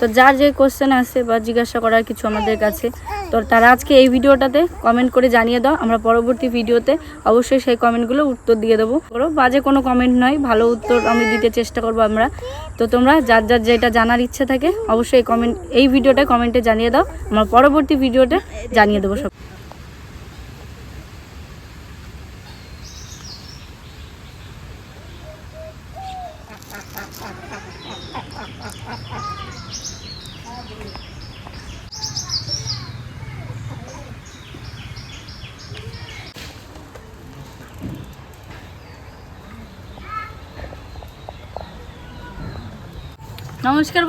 তো যার যে কোশ্চেন আছে বা জিজ্ঞাসা করার কিছু আমাদের কাছে, তো তারা আজকে এই ভিডিওটাতে কমেন্ট করে জানিয়ে দাও। আমরা পরবর্তী ভিডিওতে অবশ্যই সেই কমেন্টগুলো উত্তর দিয়ে দেবো। করো বাজে কোনো কমেন্ট নয়, ভালো উত্তর আমি দিতে চেষ্টা করব আমরা। তো তোমরা যার যার যেটা জানার ইচ্ছে থাকে, অবশ্যই কমেন্ট এই ভিডিওটা কমেন্টে জানিয়ে দাও। আমরা পরবর্তী ভিডিওতে জানিয়ে দেবো সব। নমস্কার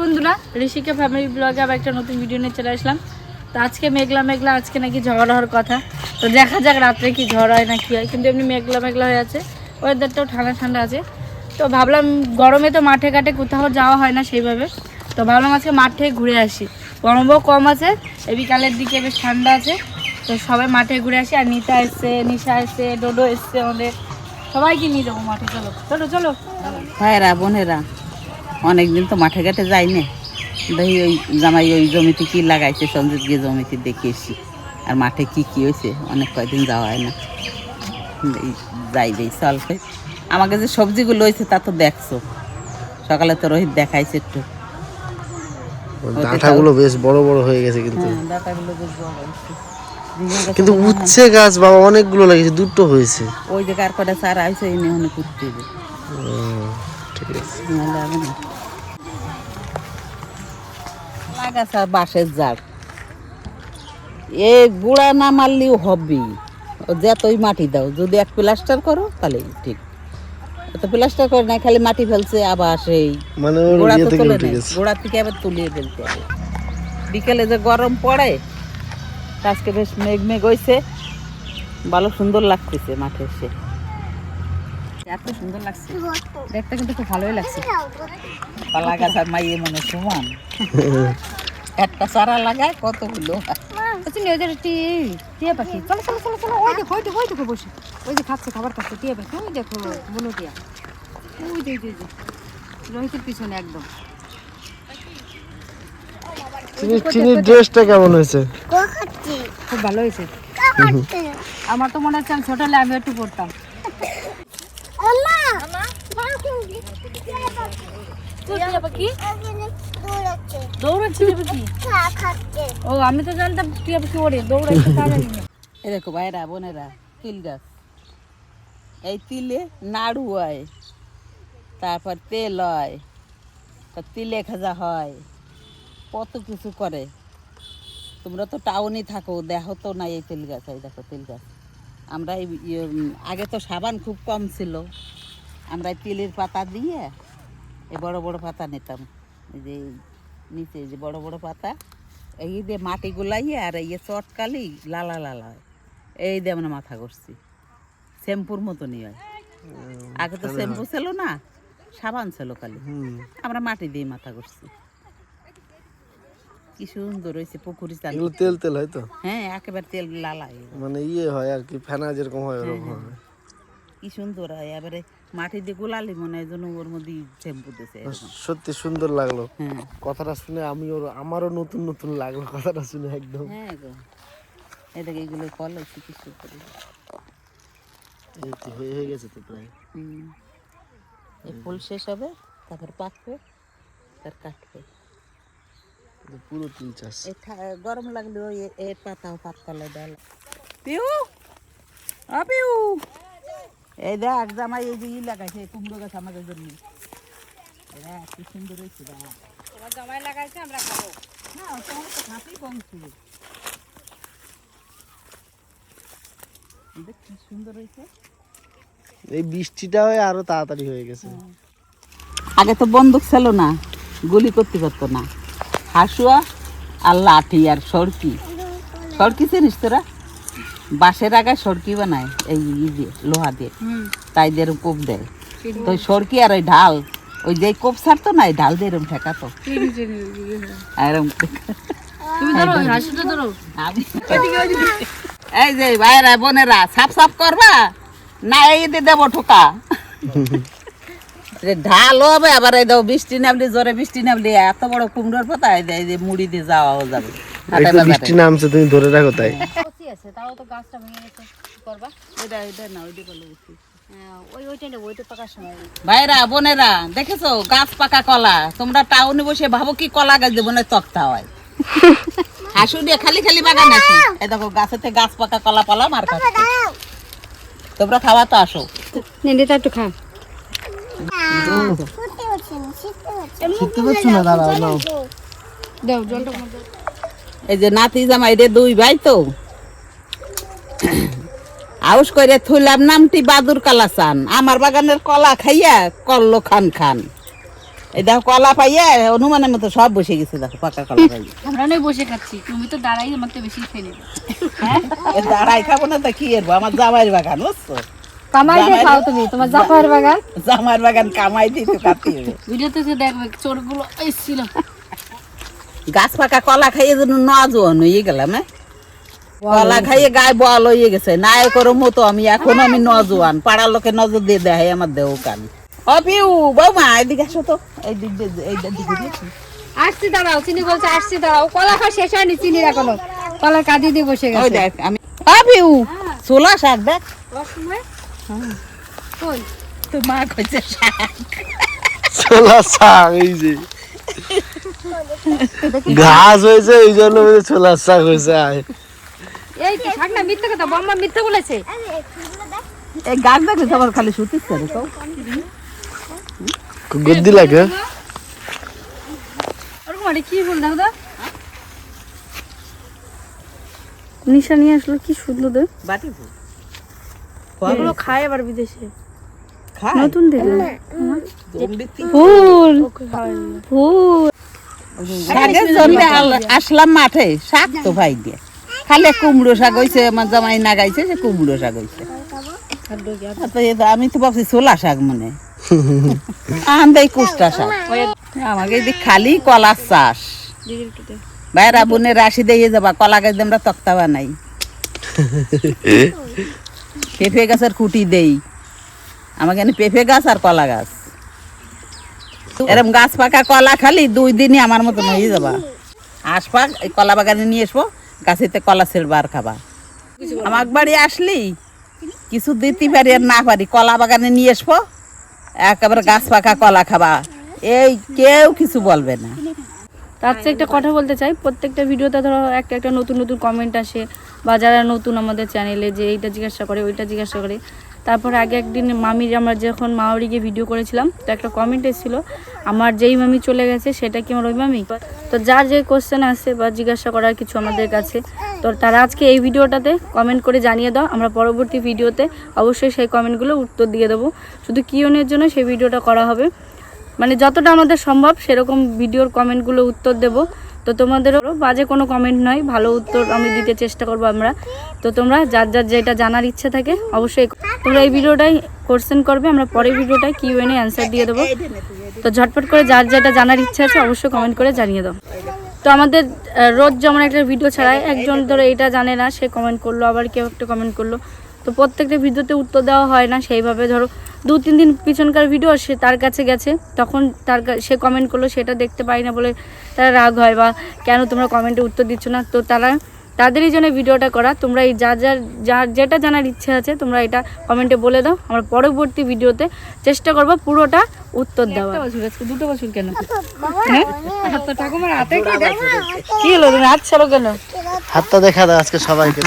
বন্ধুরা, ঋষিকা ফ্যামিলি ব্লগে আবার একটা নতুন ভিডিও নিয়ে চলে আসলাম। তো আজকে মেঘলা মেঘলা, আজকে নাকি ঝড় হওয়ার কথা। তো দেখা যাক রাত্রে কি ঝড় হয় না কি হয়, কিন্তু এমনি মেঘলা মেঘলা হয়ে আছে। ওয়েদারটাও ঠান্ডা ঠান্ডা আছে। তো ভাবলাম গরমে তো মাঠে ঘাটে কোথাও যাওয়া হয় না সেইভাবে। তো ভাবলাম আজকে মাঠে ঘুরে আসি। গরমও কম আছে, এই বিকালের দিকে বেশ ঠান্ডা আছে। তো সবাই মাঠে ঘুরে আসি, আর নিতা এসছে, নিশা এসছে, ডোডো এসছে আমাদের। সবাইকে নিয়ে যাব মাঠে, চলো চলো চলো। ভাইরা বোনেরা, অনেকদিন তো মাঠে ঘাটে যাই না দেখি ওই জামাই ওই জমিতে কী লাগাইছে, সঞ্জিত গিয়ে জমিতে দেখে এসি আর মাঠে কি কি হয়েছে? অনেক কয়দিন যাওয়া হয় না। যাই যাই, চল। আমাকে যে সবজিগুলো হয়েছে তা তো দেখছ। সকালে তো রোহিত দেখাইছে একটু। ডাঁটাগুলো বেশ বড় বড় হয়ে গেছে কিন্তু। হ্যাঁ বেশ বড়। কিন্তু উচ্ছে গাছ বাবা অনেকগুলো লাগিয়েছে দুটো হয়েছে। ওই যে কার কটা সার আইসে এনে অনেক উঠতে হবে। ঠিক আছে। হবে বাঁশের জার। এ গুড়া না মারলেও হবেই ও যতই মাটি দাও যদি এক প্লাস্টার করো তাহলে ঠিক। তো প্লাস্টার করে না খালি মাটি ফেলছে আবার সেই মানে গোড়া তো তুলে নেই গোড়া থেকে আবার তুলিয়ে ফেলতে হবে? বিকেলে যে গরম পড়ে আজকে বেশ মেঘ মেঘ হয়েছে ভালো সুন্দর লাগতেছে মাঠে এসে। এত সুন্দর লাগছে। দেখতে কিন্তু খুব ভালোই লাগছে। পালা গাছ আর মাইয়ে মনে সমান। একটা চারা লাগায় কতগুলো? তুমি ওই টি- টিয়া পাখি। চলো চলো চলো চলো ওই দেখো ওই দেখো ওই দেখো বসে। ওই যে খাচ্ছে খাবার খাচ্ছে টিয়া পাখি। ওই দেখো বলো টিয়া। ওই যে ওই যে, রোহিতের পিছনে একদম। চিনি- চিনির ড্রেসটা কেমন হয়েছে? খুব ভালো হয়েছে। আমার তো মনে হচ্ছে আমি ছোট হলে আমি একটু পড়তাম। তো টিয়া পাখি। দৌড়াচ্ছে টিয়া ও আমি তো জানতাম টিয়া পাখি ওরে দৌড়াচ্ছে তা এ দেখো ভাইরা বোনেরা তিল গাছ। এই তিলে নাড়ু হয় তারপর তেল হয় তা তিলে খাজা হয় কত কিছু করে। তোমরা তো টাউনে থাকো দেখো তো না এই তেল গাছ এই দেখো তেল গাছ। আমরা এই ইয়ে, আগে তো সাবান খুব কম ছিল। আমরা তিলের পাতা দিয়ে এই বড় বড় পাতা নিতাম। এই যে নিচে যে বড় বড় পাতা এই দিয়ে মাটি গুলাইয়ে আর এই চটকালি লালা লালা। হয় এই দিয়ে আমরা মাথা করছি শ্যাম্পুর মতনই হয়। আগে তো শ্যাম্পু ছিল না সাবান ছিল খালি। আমরা মাটি দিয়ে মাথা করছি কি সুন্দর হয়েছে পুকুরি তেল তেল হয় তো? হ্যাঁ একেবারে তেল লালাই মানে ইয়ে হয় আর কি ফেনা যেরকম হয় ওরকম হ্যাঁ, হয়। কি সুন্দর হয়। এবারে মাটি দিয়ে গোলালি মনে হয় যেন ওর মধ্যে শ্যাম্পু এরকম। সত্যি সুন্দর লাগল। হ্যাঁ। কথাটা শুনে আমি ওর আমারও নতুন নতুন লাগল কথাটা শুনে একদম। হ্যাঁ গো। এগুলো ফল হচ্ছে কিছু করে এই তো হয়ে হয়ে গেছে তো প্রায়। হুম। এই ফুল শেষ হবে তারপর পাকবে তার কাটবে। পুরো তিল চাষ। ঠা- গরম লাগলেও এর পাতাও পিউ! আ পিউ! এই দেখ জামাই এই যে ই লাগাইছে কুমড়ো গাছ আমাদের জন্য। দেখ কি সুন্দর হয়েছে দেখ। তোমার জামাই লাগাইছে আমরা খাব। না তোমার তো খাতেই কমছে দেখ কি সুন্দর হয়েছে। এই বৃষ্টিটা হয়ে আরও তাড়াতাড়ি হয়ে গেছে। আগে তো বন্দুক ছিল না গুলি করতে পারতো না। হাসুয়া আর লাঠি আর সরকি সড়কি চিনিস তোরা? বাঁশের আগায় সরকি বানায় এই ই দিয়ে লোহা দিয়ে। তাই দিয়ে কোপ দেয়। তো সড়কি আর ওই ঢাল ওই যে কোপ ছাড়তো না এই ঢাল দিয়ে এরম ঠেকাতো। এরম এই যে ভাইরা বোনেরা সাফ সাফ করবা? না এই দিয়ে দেবো ঠোকা। ঢালও হবে আবার এই দাও বৃষ্টি নামলে জোরে বৃষ্টি নামলে এত বড় কুমড়োর পাতা এই মুড়ি দিয়ে যাওয়াও যাবে। একটু বৃষ্টি নামছে তুমি ধরে রাখো তাই। আছে তাও তো গাছটা ভেঙে গেছে। করবা? এটা এটা না ওইটা বলে উচিত। হ্যাঁ, ভাইরা বোনেরা দেখেছ? গাছ পাকা কলা। তোমরা টাউনে বসে ভাবো কি কলা গাছ দেবো না তক্তা হয়। হাসু দিয়ে খালি খালি বাগান আছি। এই দেখো গাছেতে গাছ পাকা কলা পালাম আর তোমরা খাওয়া তো আসো। নেন্ডিটা একটু খা। শিখতে পারছ না দাঁড়াও দাও জলটা এই যে নাতি জামাই রে দুই ভাই তো। আউস করে থইলাম নামটি বাদুর কালা চান আমার বাগানের কলা খাইয়া কল্লো খান খান। এই দেখো কলা পাইয়া অনুমানের মতো সব বসে গেছে দেখো পাকা কলা পাইয়া। আমরা নয় বসে খাচ্ছি তুমি তো দাঁড়াই আমার তো বেশি খেয়ে নেবে। দাঁড়াই খাব না তা কি এরবো আমার জামাইয়ের বাগান বুঝছ? কামাই দিয়ে খাও তুমি তোমার জাফার বাগান। জামাইয়ের বাগান কামাই দিতে কাটতে হবে ভিডিওতে যে দেখবে চোরগুলো এসেছিল। গাছ পাকা কলা খাইয়ে যেন নজওয়ান হয়ে গেলাম হ্যাঁ? কলা খাইয়ে গায়ে বল হয়ে গেছে। নায়কের মতো আমি এখন আমি নজওয়ান পাড়ার লোকে নজর দিয়ে দেয় আমার দেহ কান। ও পিউ বৌমা এদিকে আসো তো। এই দিক দিয়ে দিকে আসছি দাঁড়াও চিনি বলছে আসছি দাঁড়াও। কলা খাওয়া শেষ হয়নি চিনি এখনও। কলার কাঁদি দিয়ে বসে গেছে। দেখ আমি ও পিউ ছোলা শাক দেখ। কই? তো মা কইছে শাক। ছোলা শাক এই যে। ঘাস হয়েছে এই জন্য বলে ছোলা শাক হয়েছে এই তো শাক না মিথ্যা কথা বম্মা মিথ্যা বলেছে। এই গাছ দেখলে তোমার খালি সুতিস করে তো গদ্দি লাগে ওরকম আরে কি ফুল দেখো নিশা নিয়ে আসলো কি সুন্দর দে বাটি ফুল এগুলো খায় আবার বিদেশে। নতুন দেখলাম। ফুল ফুল আসলাম মাঠে শাক তো ভাই দিয়ে। খালি কুমড়ো শাক হয়েছে আমার জামাই না গাইছে যে কুমড়ো শাক হয়েছে আমি তো ভাবছি ছোলা শাক মনে। আন দেয় কুষ্টা শাক। আমাকে যদি খালি কলা চাষ। বোনের রাশি দিয়ে যাবা কলা গাছ দিয়ে আমরা তক্তা বানাই। পেঁপে গাছের কুটি দেই। আমাকে এখানে পেঁপে গাছ আর কলা গাছ। এরকম গাছ পাকা কলা খালি দুই দিনই আমার মতন হয়ে যাবা। আসবা এই কলা বাগানে নিয়ে আসব গাছেতে কলা ছেড়বা আর খাবা। আমার বাড়ি আসলি? কিছু দিতে পারি আর না পারি কলা বাগানে নিয়ে আসব একেবারে গাছ পাকা কলা খাবা। এই কেউ কিছু বলবে না। তার চেয়ে একটা কথা বলতে চাই প্রত্যেকটা ভিডিওতে ধরো একটা একটা নতুন নতুন কমেন্ট আসে বা যারা নতুন আমাদের চ্যানেলে যে এইটা জিজ্ঞাসা করে ওইটা জিজ্ঞাসা করে তারপর আগে একদিন মামির আমরা যখন মাওরি গিয়ে ভিডিও করেছিলাম, তো একটা কমেন্ট এসেছিল, আমার যেই মামি চলে গেছে, সেটা কি আমার ওই মামি? তো যার যে কোশ্চেন আসে বা জিজ্ঞাসা করার কিছু আমাদের কাছে, তো তারা আজকে এই ভিডিওটাতে কমেন্ট করে জানিয়ে দাও, আমরা পরবর্তী ভিডিওতে অবশ্যই সেই কমেন্টগুলো উত্তর দিয়ে দেবো। শুধু কিওনের জন্য সেই ভিডিওটা করা হবে। মানে যতটা আমাদের সম্ভব সেরকম ভিডিওর কমেন্টগুলো উত্তর দেব। তো তোমাদেরও বাজে কোনো কমেন্ট নয়, ভালো উত্তর আমি দিতে চেষ্টা করব আমরা। তো তোমরা যার যার যেটা জানার ইচ্ছে থাকে, অবশ্যই তোমরা এই ভিডিওটাই কোশ্চেন করবে, আমরা পরের ভিডিওটায় কিউ এনে অ্যান্সার দিয়ে দেবো। তো ঝটপট করে যার যেটা জানার ইচ্ছা আছে অবশ্যই কমেন্ট করে জানিয়ে দাও। তো আমাদের রোজ যেমন একটা ভিডিও ছাড়ায়, একজন ধরো এটা জানে না, সে কমেন্ট করল, আবার কেউ একটা কমেন্ট করল। তো প্রত্যেকটা ভিডিওতে উত্তর দেওয়া হয় না, সেইভাবে ধরো দু তিন দিন পিছনকার ভিডিও সে তার কাছে গেছে, তখন তার সে কমেন্ট করল, সেটা দেখতে পাই না বলে তারা রাগ হয় বা কেন তোমরা কমেন্টে উত্তর দিচ্ছ না? তো তারা তাদেরই জন্য ভিডিওটা করা। তোমরা এই যার যার যার যেটা জানার ইচ্ছে আছে তোমরা এটা কমেন্টে বলে দাও। আমরা পরবর্তী ভিডিওতে চেষ্টা করব পুরোটা উত্তর দেওয়া দুটো বছর কেন? হ্যাঁ? ঠাকুমার হাতে কি হলো তুমি হাত ছাড়ো কেন? হাতটা দেখা দাও আজকে সবাইকে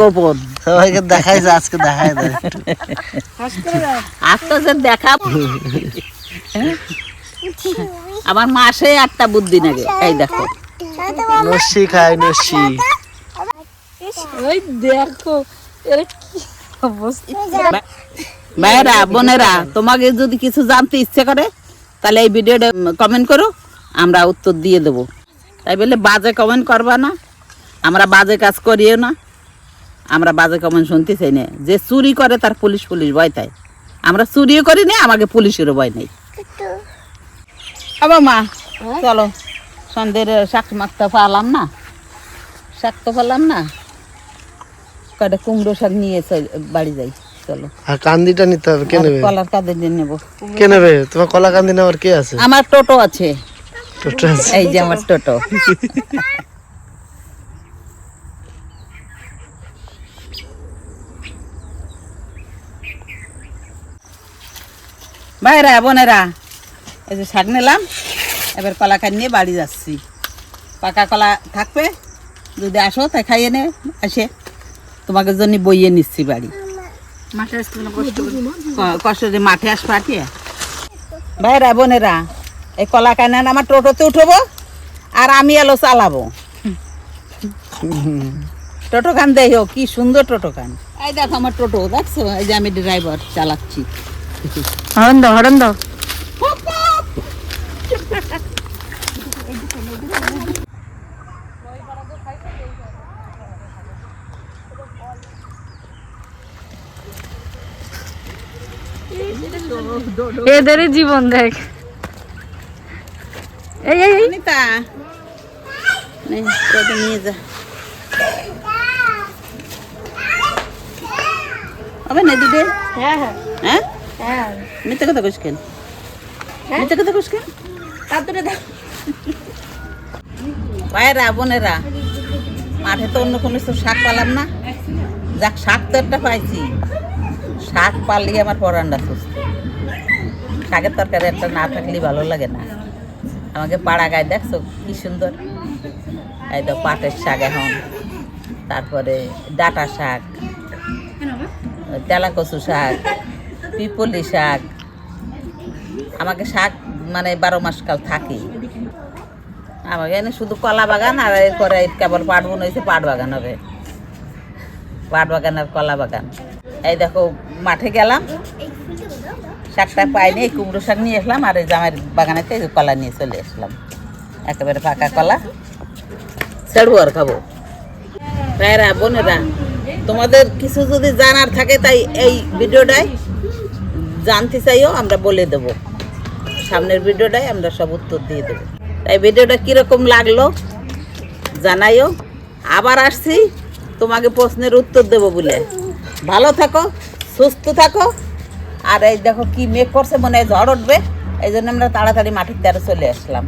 গোপন সবাইকে দেখাই যে আজকে দেখাই দাও। যে দেখা। আমার মাসে আটটা বুদ্ধি নাগে এই দেখো। নস্যি খায় নস্যি। ওই দেখো এরা কি অবস্থা ভাইয়েরা বোনেরা তোমাকে যদি কিছু জানতে ইচ্ছে করে তাহলে এই ভিডিওটা কমেন্ট করো আমরা উত্তর দিয়ে দেবো। তাই বলে বাজে কমেন্ট করবা না আমরা বাজে কাজ করিও না আমরা বাজে কমেন্ট শুনতে চাই না। যে চুরি করে তার পুলিশ পুলিশ ভয় তাই আমরা চুরিও করি না আমাকে পুলিশেরও ভয় নেই। আবার মা চলো সন্ধ্যের শাক মাখতে পারলাম না। শাক তো পারলাম না। কয়টা কুমড়ো শাক নিয়ে বাড়ি যাই চলো। আর কান্দিটা নিতে হবে কে নেবে? কলার দিয়ে নেব। কে নেবে? তোমার কলা কান্দি নেওয়ার কে আছে? আমার টোটো আছে। টোটো আছে। এই যে আমার টোটো। ভাইরা বোনেরা এই যে শাক নিলাম এবার কলা খাই নিয়ে বাড়ি যাচ্ছি। পাকা কলা থাকবে যদি আসো তাই খাইয়ে নে আসে। তোমাকে জন্য বইয়ে নিচ্ছি বাড়ি। মাঠে আসতে কষ্ট মাঠে আস পাঠিয়ে ভাইরা বোনেরা এই কলা কানান আমার টোটোতে উঠবো আর আমি এলো চালাবো। টোটো খান দেখো কি সুন্দর টোটো খান এই দেখো আমার টোটো দেখছ? এই যে আমি ড্রাইভার চালাচ্ছি। হরন দাও হরন দাও। এদেরই জীবন দেখ। এই এই এই। অনিতা। নে, টোটো নিয়ে যা। হবে না দিদি? হ্যাঁ হ্যাঁ। হ্যাঁ? হ্যাঁ। মিথ্যে কথা কইস কেন? মিথ্যে কথা কইস কেন? তাড়াতাড়ি দাও। ভাইয়েরা বোনেরা মাঠে তো অন্য কোনো শাক পালাম না। যাক শাক তো একটা পাইছি। শাক পারলেই আমার পরান্ডা সুস্থ শাকের তরকারি একটা না থাকলে ভালো লাগে না। আমাকে পাড়া গায়ে দেখছ? কি সুন্দর। এই তো পাটের শাক এখন। তারপরে ডাটা শাক। তেলা কচু শাক, পিপলি শাক। আমাকে শাক মানে বারো মাস কাল থাকেই। আমার এখানে শুধু কলা বাগান আর এরপরে কেবল পাট বোন হয়েছে পাট বাগান হবে। পাট বাগান আর কলা বাগান। এই দেখো, মাঠে গেলাম। শাকটা পাইনি, এই কুমড়ো শাক নিয়ে আসলাম, আর এই বাগানে থেকে কলা নিয়ে চলে আসলাম। একেবারে পাকা কলা। ছেড়বো আর খাব। ভাইরা বোনেরা, তোমাদের কিছু যদি জানার থাকে তাই এই ভিডিওটাই জানতে চাইও, আমরা বলে দেবো। সামনের ভিডিওটাই আমরা সব উত্তর দিয়ে দেবো। তাই ভিডিওটা কীরকম লাগল জানাইও। আবার আসছি, তোমাকে প্রশ্নের উত্তর দেবো বলে। ভালো থাকো, সুস্থ থাকো। আর এই দেখো কি মেঘ করছে, মনে হয় ঝড় উঠবে। এই জন্য আমরা তাড়াতাড়ি মাটির দ্বারা চলে আসলাম।